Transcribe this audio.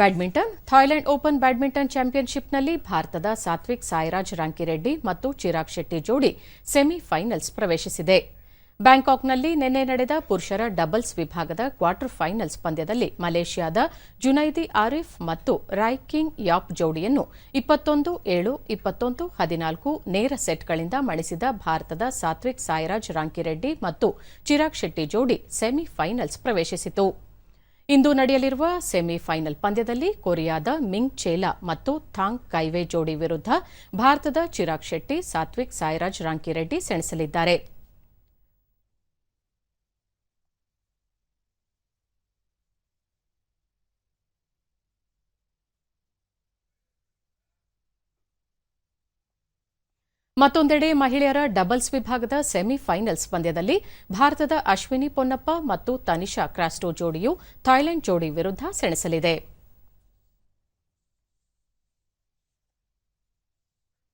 Badminton. Thailand open badminton ಚಾಂಪಿಯನ್ಶಿಪ್ನಲ್ಲಿ ಭಾರತದ ಸಾತ್ವಿಕ್ ಸಾಯಿರಾಜ್ ರಾಂಕಿರೆಡ್ಡಿ ಮತ್ತು ಚಿರಾಗ್ ಶೆಟ್ಟಿ ಜೋಡಿ ಸೆಮಿಫೈನಲ್ಸ್ ಪ್ರವೇಶಿಸಿದೆ. ಬ್ಯಾಂಕಾಕ್ನಲ್ಲಿ ನಿನ್ನೆ ನಡೆದ ಪುರುಷರ ಡಬಲ್ಸ್ ವಿಭಾಗದ ಕ್ವಾರ್ಟರ್ ಫೈನಲ್ಸ್ ಪಂದ್ಯದಲ್ಲಿ ಮಲೇಷ್ಯಾದ ಜುನೈದಿ ಆರಿಫ್ ಮತ್ತು ರಾಯ್ ಕಿಂಗ್ ಯಾಪ್ ಜೋಡಿಯನ್ನು ಇಪ್ಪತ್ತೊಂದು ಏಳು, ಇಪ್ಪತ್ತೊಂದು ಹದಿನಾಲ್ಕು ನೇರ ಸೆಟ್ಗಳಿಂದ ಮಣಿಸಿದ ಭಾರತದ ಸಾತ್ವಿಕ್ ಸಾಯಿರಾಜ್ ರಾಂಕಿರೆಡ್ಡಿ ಮತ್ತು ಚಿರಾಗ್ ಶೆಟ್ಟಿ ಜೋಡಿ ಸೆಮಿಫೈನಲ್ಸ್ ಪ್ರವೇಶಿಸಿತು. ಇಂದು ನಡೆಯಲಿರುವ ಸೆಮಿಫೈನಲ್ ಪಂದ್ಯದಲ್ಲಿ ಕೊರಿಯಾದ ಮಿಂಗ್ ಚೇಲಾ ಮತ್ತು ಥಾಂಗ್ ಕೈವೆ ಜೋಡಿ ವಿರುದ್ಧ ಭಾರತದ ಚಿರಾಗ್ ಶೆಟ್ಟಿ, ಸಾತ್ವಿಕ್ ಸಾಯಿರಾಜ್ ರಾಂಕಿರೆಡ್ಡಿ ಸೆಣಸಲಿದ್ದಾರೆ. ಮತ್ತೊಂದೆಡೆ ಮಹಿಳೆಯರ ಡಬಲ್ಸ್ ವಿಭಾಗದ ಸೆಮಿಫೈನಲ್ಸ್ ಪಂದ್ಯದಲ್ಲಿ ಭಾರತದ ಅಶ್ವಿನಿ ಪೊನ್ನಪ್ಪ ಮತ್ತು ತನಿಷಾ ಕ್ರಾಸ್ಟೋ ಜೋಡಿಯು ಥಾಯ್ಲೆಂಡ್ ಜೋಡಿ ವಿರುದ್ಧ ಸೆಣಸಲಿದೆ.